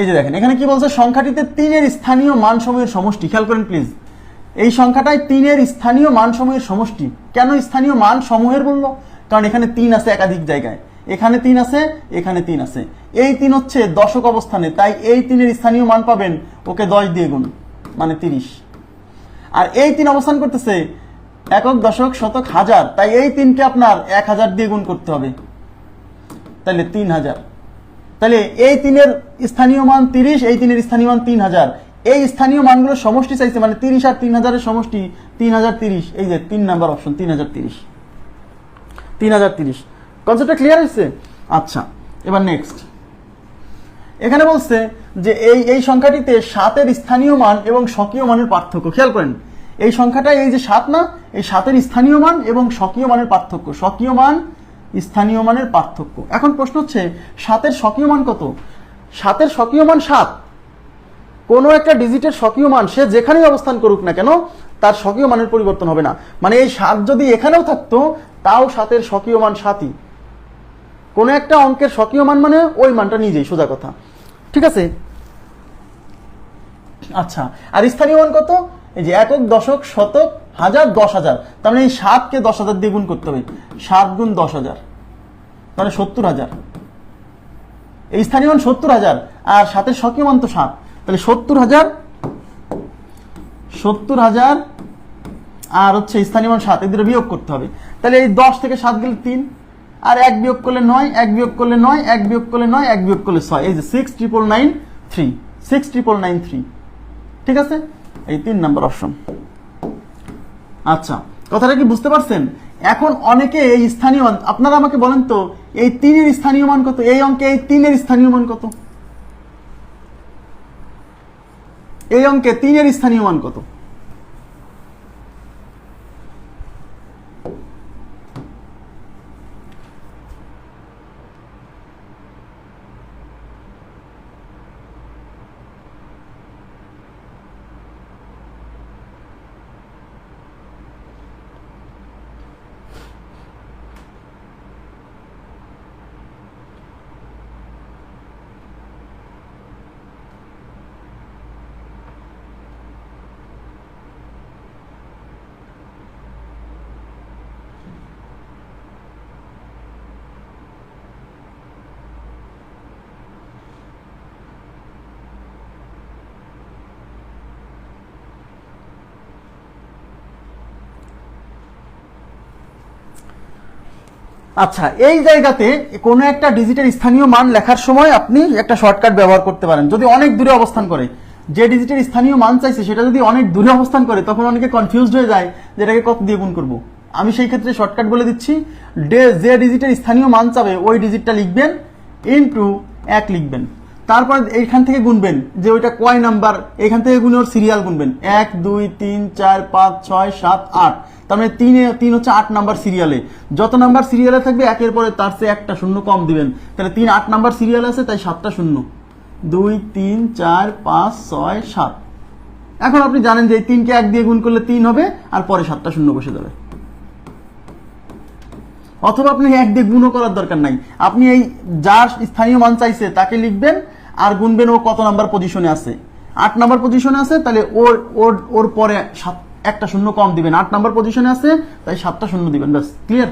এই যে দেখেন, এখানে কি বলছে? সংখ্যাটিতে তিনের স্থানীয় মান সমূহের সমষ্টি। খেয়াল করেন প্লিজ এই সংখ্যাটায় তিনের স্থানীয় মান সমূহের সমষ্টি। কেন স্থানীয় মান সমূহের বলল? কারণ এখানে তিন আছে একাধিক জায়গায়। এখানে তিন আছে, এখানে তিন আছে। এই তিন হচ্ছে দশক অবস্থানে। তাই এই তিনের স্থানীয় মান পাবেন ওকে দশ দিয়ে গুণ মানে তিরিশ। আর এই তিন অবস্থান করতেছে একক দশক শতক হাজার। তাই এই তিনকে আপনার এক হাজার দিয়ে গুণ করতে হবে। তাহলে তিন হাজার। তাহলে এই তিনের স্থানীয় মান তিরিশ, এই তিনের স্থানীয় মান তিন হাজার। এই স্থানীয় মানগুলোর সমষ্টি চাইছে মানে তিরিশ আর তিন হাজারের সমষ্টি তিন হাজার তিরিশ। এই যে তিন নাম্বার অপশন তিন হাজার তিরিশ। তিন হাজার তিরিশ। কনসেপ্টটা ক্লিয়ার হয়েছে? আচ্ছা এবার নেক্সট এখানে বলছে যে এই এই সংখ্যাটিতে সাতের স্থানীয় মান এবং স্বকীয় মানের পার্থক্য। খেয়াল করেন, এই সংখ্যাটা এই যে সাত না, এই সাতের স্থানীয় মান এবং স্বকীয় মানের পার্থক্য। স্বকীয় মান স্থানীয় মানের পার্থক্য। এখন প্রশ্ন হচ্ছে, সাতের স্বকীয় মান কত? সাতের স্বকীয় মান সাত। কোনো একটা ডিজিটের স্বকীয় মান সে যেখানেই অবস্থান করুক না কেন, তার স্বকীয় মানের পরিবর্তন হবে না। মানে এই সাত যদি এখানেও থাকতো, তাও সাতের স্বকীয় মান সাতই। কোনো একটা অঙ্কের স্বকীয় মান মানে ওই মানটা নিজেই, সোজা কথা। ঠিক আছে? আচ্ছা আর স্থানীয় মান কত? এই যে একক, দশক, শতক হাজার, দশ হাজার। তার মানে এই সাতকে দশ হাজার দিয়ে গুণ করতে হবে। সাত গুণ দশ হাজার। তাহলে সত্তর হাজার। এই স্থানীয় মান সত্তর হাজার, আর সাতের স্বকীয় মান তো সাত। তাহলে সত্তর হাজার সত্তর হাজার, আর হচ্ছে স্থানীয় মান সাত। এদের বিয়োগ করতে হবে। তাহলে এই দশ থেকে সাত গেলে তিন, আর এক বিয়োগ করলে নয়, এক বিয়োগ করলে নয়, এক বিয়োগ করলে নয়, এক বিয়োগ করলে ছয়। এই যে six triple nine three six triple nine three ঠিক আছে? এই তিন নাম্বার অপশন আচ্ছা কথাটা কি বুঝতে পারছেন? এখন অনেকে এই স্থানীয়, আপনারা আমাকে বলেন তো, এই তিনের স্থানীয় মান কত? এই অঙ্কে এই তিনের স্থানীয় মান কত? এই অঙ্কে তিনের স্থানীয় মান কত? আচ্ছা এই জায়গাতে কোনো একটা ডিজিটের স্থানীয় মান লেখার সময় আপনি একটা শর্টকাট ব্যবহার করতে পারেন, যদি অনেক দূরে অবস্থান করে। যে ডিজিটের স্থানীয় মান চাইছে, সেটা যদি অনেক দূরে অবস্থান করে, তখন অনেকে কনফিউজড হয়ে যায় যে এটাকে কত দিয়ে গুণ করব। আমি সেই ক্ষেত্রে শর্টকাট বলে দিচ্ছি, যে ডিজিটের স্থানীয় মান চাবে, ওই ডিজিটটা লিখবেন ইন্টু এক লিখবেন। তারপর এইখান থেকে গুনবেন, যে ওইটা কয় নাম্বার এখান থেকে গুনে ওর সিরিয়াল গুনবেন। এক, দুই, তিন, চার, পাঁচ, ছয়, সাত, আট। তার মানে তিনে, তিন হচ্ছে আট নাম্বার সিরিয়ালে যত নাম্বার সিরিয়ালে থাকবে, একের পরে তার চেয়ে একটা শূন্য কম দিবেন। তাহলে তিন, আট নাম্বার সিরিয়াল আছে, তাই সাতটা শূন্য। দুই, তিন, চার, পাঁচ, ছয়, সাত। এখন আপনি জানেন যে তিনকে এক দিয়ে গুণ করলে তিন হবে, আর পরে সাতটা শূন্য বসে যাবে। অথবা আপনি এক দিয়ে গুণও করার দরকার নাই। আপনি এই যার স্থানীয় মান চাইছে, তাকে লিখবেন আর গুনবেন ও কত নাম্বার পজিশনে আছে? আট নাম্বার পজিশনে আছে, তাহলে ওর ওর ওর পরে সাত, একটা শূন্য কম দিবেন। আট নাম্বার পজিশনে আছে, তাই সাতটা শূন্য দিবেন, ব্যাস ক্লিয়ার